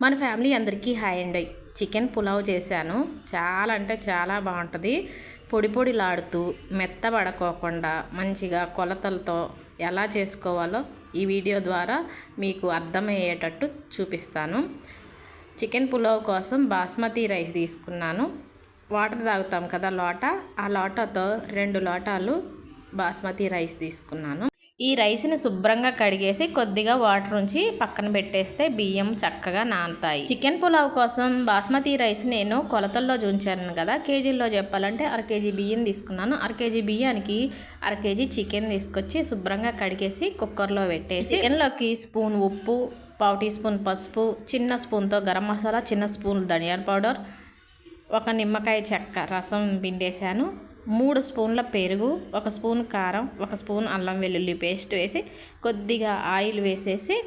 మన ఫ్యామిలీ అందరికీ హాయ్ అండి. చికెన్ పులావ్ చేశాను. చాలా అంటే చాలా బాగుంటుంది. పొడి పొడిలాడుతూ మెత్తబడకోకుండా మంచిగా కొలతలతో ఎలా చేసుకోవాలో ఈ వీడియో ద్వారా మీకు అర్థమయ్యేటట్టు చూపిస్తాను. చికెన్ పులావ్ కోసం బాస్మతి రైస్ తీసుకున్నాను. వాటర్ తాగుతాం కదా లోట. ఆ లోటతో రెండు లోటాలు బాస్మతి రైస్ తీసుకున్నాను. ఈ రైస్ని శుభ్రంగా కడిగేసి కొద్దిగా వాటర్ ఉంచి పక్కన పెట్టేస్తే బియ్యం చక్కగా నానుతాయి. చికెన్ పులావ్ కోసం బాస్మతి రైస్ నేను కొలతల్లో చూంచాను కదా. కేజీల్లో చెప్పాలంటే అర కేజీ బియ్యం తీసుకున్నాను. అర కేజీ బియ్యానికి అర కేజీ చికెన్ తీసుకొచ్చి శుభ్రంగా కడిగేసి కుక్కర్లో పెట్టేసి చికెన్లోకి స్పూన్ ఉప్పు పావు టీ స్పూన్ పసుపు చిన్న స్పూన్తో గరం మసాలా చిన్న స్పూన్ ధనియాల పౌడర్ ఒక నిమ్మకాయ చెక్క రసం పిండేశాను. మూడు స్పూన్ల పెరుగు ఒక స్పూన్ కారం ఒక స్పూన్ అల్లం వెల్లుల్లి పేస్ట్ వేసి కొద్దిగా ఆయిల్ వేసేసి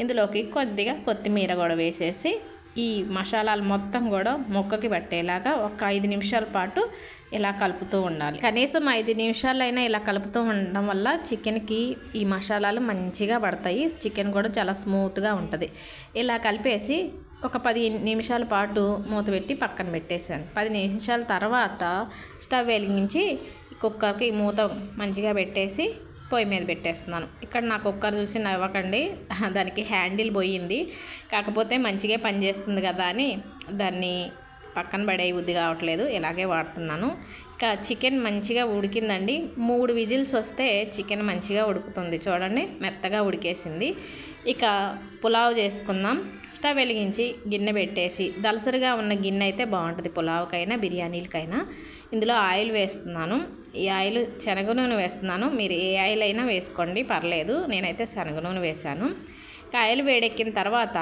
ఇందులోకి కొద్దిగా కొత్తిమీర కూడా వేసేసి ఈ మసాలాలు మొత్తం కూడా మొక్కకి పట్టేలాగా ఒక ఐదు నిమిషాల పాటు ఇలా కలుపుతూ ఉండాలి. కనీసం ఐదు నిమిషాలైనా ఇలా కలుపుతూ ఉండడం వల్ల చికెన్కి ఈ మసాలాలు మంచిగా పడతాయి. చికెన్ కూడా చాలా స్మూత్గా ఉంటుంది. ఇలా కలిపేసి ఒక పది నిమిషాల పాటు మూత పెట్టి పక్కన పెట్టేశాను. పది నిమిషాల తర్వాత స్టవ్ వెలిగించి కుక్కర్కి మూత మంచిగా పెట్టేసి పొయ్యి మీద పెట్టేస్తున్నాను. ఇక్కడ నా కుక్కర్ చూసి నవ్వకండి దానికి హ్యాండిల్ పోయింది. కాకపోతే మంచిగా పనిచేస్తుంది కదా అని దాన్ని పక్కన పడే బుద్ధి కావట్లేదు ఇలాగే వాడుతున్నాను. ఇక చికెన్ మంచిగా ఉడికిందండి. మూడు విజిల్స్ వస్తే చికెన్ మంచిగా ఉడుకుతుంది. చూడండి మెత్తగా ఉడికేసింది. ఇక పులావ్ చేసుకుందాం. స్టవ్ వెలిగించి గిన్నె పెట్టేసి దలసరిగా ఉన్న గిన్నె అయితే బాగుంటుంది పులావ్కైనా బిర్యానీలకైనా. ఇందులో ఆయిల్ వేస్తున్నాను. ఈ ఆయిల్ శనగ నూనె వేస్తున్నాను. మీరు ఏ ఆయిల్ అయినా వేసుకోండి పర్లేదు. నేనైతే శనగ నూనె వేశాను. ఆయిల్ వేడెక్కిన తర్వాత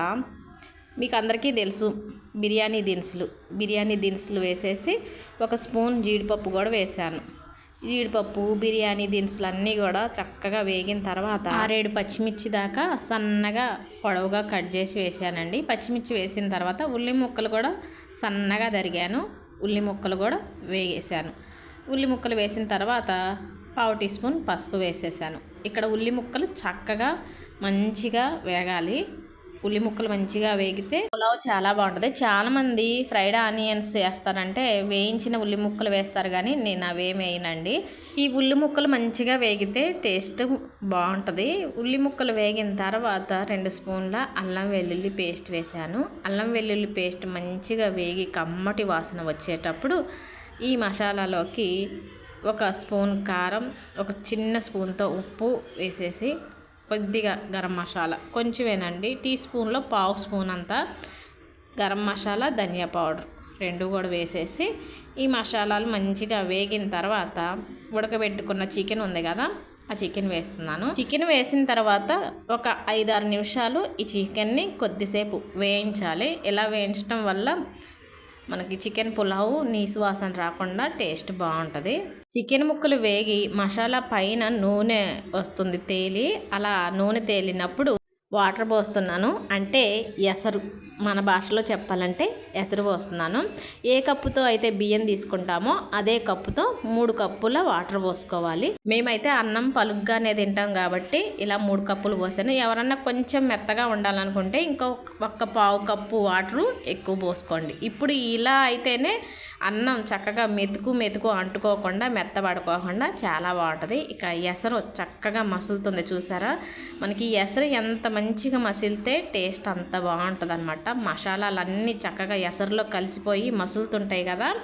మీకు అందరికీ తెలుసు. బిర్యానీ దినుసులు. బిర్యానీ దినుసులు వేసేసి ఒక స్పూన్ జీడిపప్పు కూడా వేసాను జీడిపప్పు బిర్యానీ దినుసులు అన్నీ కూడా చక్కగా వేగిన తర్వాత ఆరేడు పచ్చిమిర్చి దాకా సన్నగా పొడవుగా కట్ చేసి వేసానండి పచ్చిమిర్చి వేసిన తర్వాత ఉల్లి ముక్కలు కూడా సన్నగా దరిగాను ఉల్లి ముక్కలు కూడా వేగేశాను. ఉల్లి ముక్కలు వేసిన తర్వాత పావు టీ స్పూన్ పసుపు వేసేసాను ఇక్కడ ఉల్లి ముక్కలు చక్కగా మంచిగా వేగాలి. ఉల్లి ముక్కలు మంచిగా వేగితే పులావ్ చాలా బాగుంటుంది. చాలామంది ఫ్రైడ్ ఆనియన్స్ వేస్తారంటే వేయించిన ఉల్లి ముక్కలు వేస్తారు కానీ నేను అవేం వేయనండి. ఈ ఉల్లి ముక్కలు మంచిగా వేగితే టేస్ట్ బాగుంటుంది. ఉల్లి ముక్కలు వేగిన తర్వాత రెండు స్పూన్ల అల్లం వెల్లుల్లి పేస్ట్ వేసాను అల్లం వెల్లుల్లి పేస్ట్ మంచిగా వేగి కమ్మటి వాసన వచ్చేటప్పుడు ఈ మసాలాలోకి ఒక స్పూన్ కారం ఒక చిన్న స్పూన్తో ఉప్పు వేసేసి కొద్దిగా గరం మసాలా కొంచెమేనండి. టీ స్పూన్లో పావు స్పూన్ అంతా గరం మసాలా ధనియా పౌడర్ రెండు కూడా వేసేసి ఈ మసాలాలు మంచిగా వేగిన తర్వాత ఉడకబెట్టుకున్న చికెన్ ఉంది కదా ఆ చికెన్ వేస్తున్నాను. చికెన్ వేసిన తర్వాత ఒక ఐదారు నిమిషాలు ఈ చికెన్ని కొద్దిసేపు వేయించాలి. ఇలా వేయించడం వల్ల మనకి చికెన్ పులావు నీసు వాసన రాకుండా టేస్ట్ బాగుంటుంది. చికెన్ ముక్కలు వేగి మసాలా పైన నూనె వస్తుంది. తేలి అలా నూనె తేలినప్పుడు వాటర్ పోస్తున్నాను. అంటే ఎసరు. మన భాషలో చెప్పాలంటే ఎసరు పోస్తున్నాను. ఏ కప్పుతో అయితే బియ్యం తీసుకుంటామో అదే కప్పుతో మూడు కప్పుల వాటర్ పోసుకోవాలి. మేమైతే అన్నం పలుగ్గానే తింటాం కాబట్టి ఇలా మూడు కప్పులు పోసాను. ఎవరన్నా కొంచెం మెత్తగా ఉండాలనుకుంటే ఇంకో ఒక్క పావు కప్పు వాటరు ఎక్కువ పోసుకోండి. ఇప్పుడు ఇలా అయితేనే అన్నం చక్కగా మెతుకు మెతుకు అంటుకోకుండా మెత్తబడుకోకుండా చాలా బాగుంటుంది. ఇక ఎసరు చక్కగా మసులుతుంది చూసారా? మనకి ఎసరు ఎంత మంచిగా మసిలితే టేస్ట్ అంత బాగుంటుంది అనమాట మసాలాలన్నీ చక్కగా ఎసరులో కలిసిపోయి మసులుతుంటాయి కదా.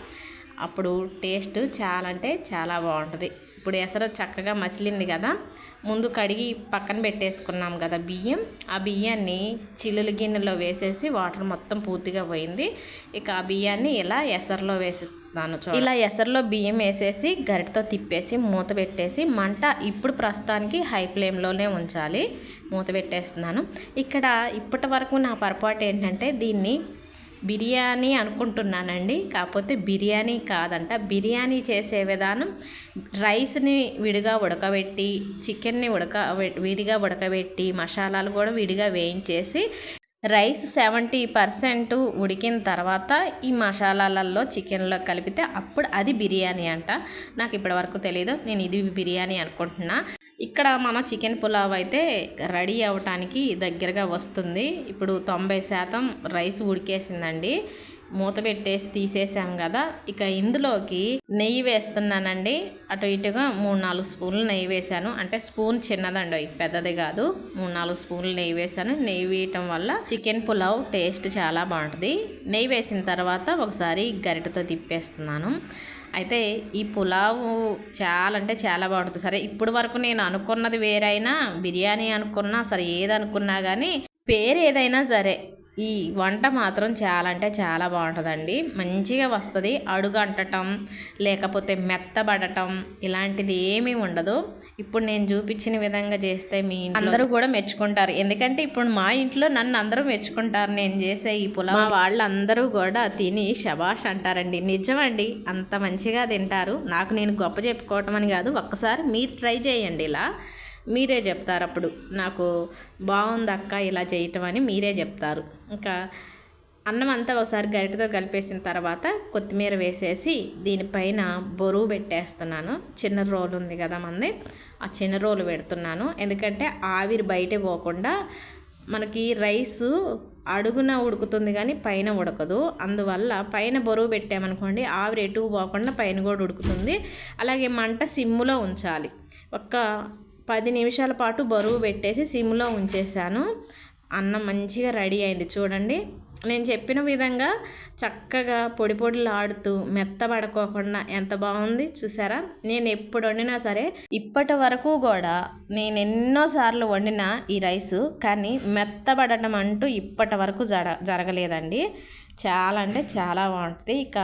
అప్పుడు టేస్ట్ చాలా అంటే చాలా బాగుంటుంది. ఇప్పుడు ఎసరు చక్కగా మసిలింది కదా. ముందు కడిగి పక్కన పెట్టేసుకున్నాం కదా బియ్యం. ఆ బియ్యాన్ని చిల్లుల గిన్నెలో వేసేసి వాటర్ మొత్తం పూర్తిగా పోయింది. ఇక ఆ బియ్యాన్ని ఇలా ఎసరులో వేసేస్తాను ఇలా ఎసరులో బియ్యం వేసేసి గరిటతో తిప్పేసి మూత పెట్టేసి మంట ఇప్పుడు ప్రస్తుతానికి హై ఫ్లేమ్లోనే ఉంచాలి. మూత పెట్టేస్తున్నాను. ఇక్కడ ఇప్పటి వరకు నా పొరపాటు ఏంటంటే దీన్ని బిర్యానీ అనుకుంటున్నానండి. కాకపోతే బిర్యానీ కాదంట. బిర్యానీ చేసే విధానం రైస్ని విడిగా ఉడకబెట్టి చికెన్ని ఉడక విడిగా ఉడకబెట్టి మసాలాలు కూడా విడిగా వేయించేసి రైస్ సెవెంటీ పర్సెంట్ ఉడికిన తర్వాత ఈ మసాలాలలో చికెన్లో కలిపితే అప్పుడు అది బిర్యానీ అంట. నాకు ఇప్పటివరకు తెలియదు నేను ఇది బిర్యానీ అనుకుంటున్నా. ఇక్కడ మన చికెన్ పులావ్ అయితే రెడీ అవ్వటానికి దగ్గరగా వస్తుంది. ఇప్పుడు తొంభై శాతం రైస్ ఉడికేసిందండి. మూత పెట్టేసి తీసేసాం కదా ఇక ఇందులోకి నెయ్యి వేస్తున్నానండి. అటు ఇటుగా మూడు నాలుగు స్పూన్లు నెయ్యి వేసాను అంటే స్పూన్ చిన్నదండి పెద్దది కాదు. మూడు నాలుగు స్పూన్లు నెయ్యి వేసాను నెయ్యి వేయటం వల్ల చికెన్ పులావ్ టేస్ట్ చాలా బాగుంటుంది. నెయ్యి వేసిన తర్వాత ఒకసారి గరిటతో తిప్పేస్తున్నాను. అయితే ఈ పులావ్ చాలా అంటే చాలా బాగుంటుంది. సరే ఇప్పుడు వరకు నేను అనుకున్నది వేరైనా బిర్యానీ అనుకున్నా సరే ఏది అనుకున్నా కానీ పేరు ఏదైనా సరే ఈ వంట మాత్రం చాలా అంటే చాలా బాగుంటుందండి. మంచిగా వస్తుంది. అడుగు అంటటం లేకపోతే మెత్తబడటం ఇలాంటిది ఏమీ ఉండదు. ఇప్పుడు నేను చూపించిన విధంగా చేస్తే మీ అందరూ కూడా మెచ్చుకుంటారు. ఎందుకంటే ఇప్పుడు మా ఇంట్లో నన్ను అందరూ మెచ్చుకుంటారు. నేను చేసే ఈ పులావ్ వాళ్ళందరూ కూడా తిని శబాష్ అంటారండి. నిజమండి. అంత మంచిగా తింటారు. నాకు నేను గొప్ప చెప్పుకోవటం అని కాదు. ఒక్కసారి మీరు ట్రై చేయండి ఇలా. మీరే చెప్తారు అప్పుడు. నాకు బాగుంది అక్క ఇలా చేయటం అని మీరే చెప్తారు. ఇంకా అన్నం అంతా ఒకసారి గరిటతో కలిపేసిన తర్వాత కొత్తిమీర వేసేసి దీనిపైన బరువు పెట్టేస్తున్నాను. చిన్న రోలు ఉంది కదా మంది ఆ చిన్న రోలు పెడుతున్నాను. ఎందుకంటే ఆవిరి బయట పోకుండా మనకి రైస్ అడుగున ఉడుకుతుంది కానీ పైన ఉడకదు. అందువల్ల పైన బరువు పెట్టామనుకోండి ఆవిరి ఎటు పోకుండా పైన కూడా ఉడుకుతుంది. అలాగే మంట సిమ్ములో ఉంచాలి. ఒక్క పది నిమిషాల పాటు బరువు పెట్టేసి సిమ్లో ఉంచేసాను అన్నం మంచిగా రెడీ అయింది. చూడండి నేను చెప్పిన విధంగా చక్కగా పొడి పొడిలాడుతూ మెత్తబడుకోకుండా ఎంత బాగుంది చూసారా? నేను ఎప్పుడు వండినా సరే ఇప్పటి వరకు కూడా నేను ఎన్నోసార్లు వండిన ఈ రైస్ కానీ మెత్తబడటం అంటూ ఇప్పటి వరకు జర జరగలేదండి. చాలా అంటే చాలా బాగుంటుంది. ఇక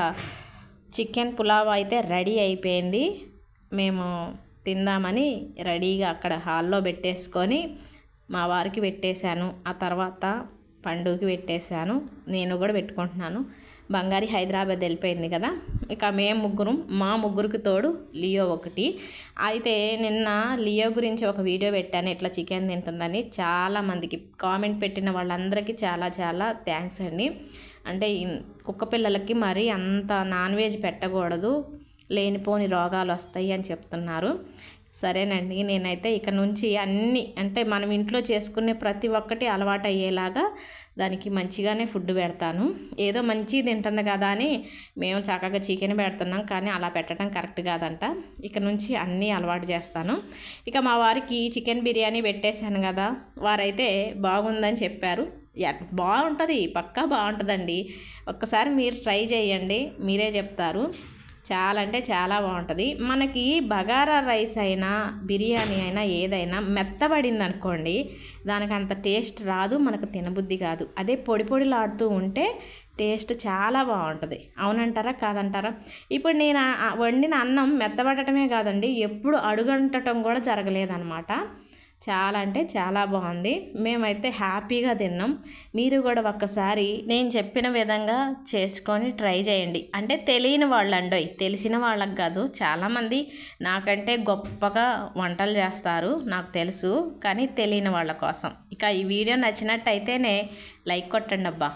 చికెన్ పులావ్ అయితే రెడీ అయిపోయింది. మేము తిందామని రెడీగా అక్కడ హాల్లో పెట్టేసుకొని మా వారికి పెట్టేశాను. ఆ తర్వాత పండుగకి పెట్టేశాను. నేను కూడా పెట్టుకుంటున్నాను. బంగారి హైదరాబాద్ వెళ్ళిపోయింది కదా. ఇక మేము ముగ్గురం మా ముగ్గురికి తోడు లియో ఒకటి. అయితే నిన్న లియో గురించి ఒక వీడియో పెట్టాను. ఇట్లా చికెన్ తింటుందని చాలామందికి కామెంట్ పెట్టిన వాళ్ళందరికీ చాలా చాలా థ్యాంక్స్ అండి. అంటే కుక్క పిల్లలకి మరీ అంత నాన్ వెజ్ పెట్టకూడదు. లేనిపోని రోగాలు వస్తాయి అని చెప్తున్నారు. సరేనండి నేనైతే ఇక నుంచి అన్నీ అంటే మనం ఇంట్లో చేసుకునే ప్రతి ఒక్కటి అలవాటు అయ్యేలాగా దానికి మంచిగానే ఫుడ్ పెడతాను. ఏదో మంచి తింటుంది కదా అని మేము చక్కగా చికెన్ పెడుతున్నాం కానీ అలా పెట్టడం కరెక్ట్ కాదంట. ఇక నుంచి అన్నీ అలవాటు చేస్తాను. ఇక మా వారికి చికెన్ బిర్యానీ పెట్టేశాను కదా వారైతే బాగుందని చెప్పారు. బాగుంటుంది పక్కా బాగుంటుందండి. ఒక్కసారి మీరు ట్రై చేయండి మీరే చెప్తారు. చాలా అంటే చాలా బాగుంటుంది. మనకి బగారా రైస్ అయినా బిర్యానీ అయినా ఏదైనా మెత్తబడింది అనుకోండి దానికి అంత టేస్ట్ రాదు మనకు తినబుద్ధి కాదు. అదే పొడి పొడిలాడుతూ ఉంటే టేస్ట్ చాలా బాగుంటుంది. అవునంటారా? కాదంటారా? ఇప్పుడు నేను వండిన అన్నం మెత్తబడటమే కాదండి ఎప్పుడు అడుగంటటం కూడా జరగలేదన్నమాట. చాలా అంటే చాలా బాగుంది. మేమైతే హ్యాపీగా తిన్నాం. మీరు కూడా ఒక్కసారి నేను చెప్పిన విధంగా చేసుకొని ట్రై చేయండి. అంటే తెలియని వాళ్ళు అండోయ్ తెలిసిన వాళ్ళకి కాదు చాలామంది నాకంటే గొప్పగా వంటలు చేస్తారు నాకు తెలుసు. కానీ తెలియని వాళ్ళ కోసం. ఇక ఈ వీడియో నచ్చినట్టయితేనే లైక్ కొట్టండి అబ్బా.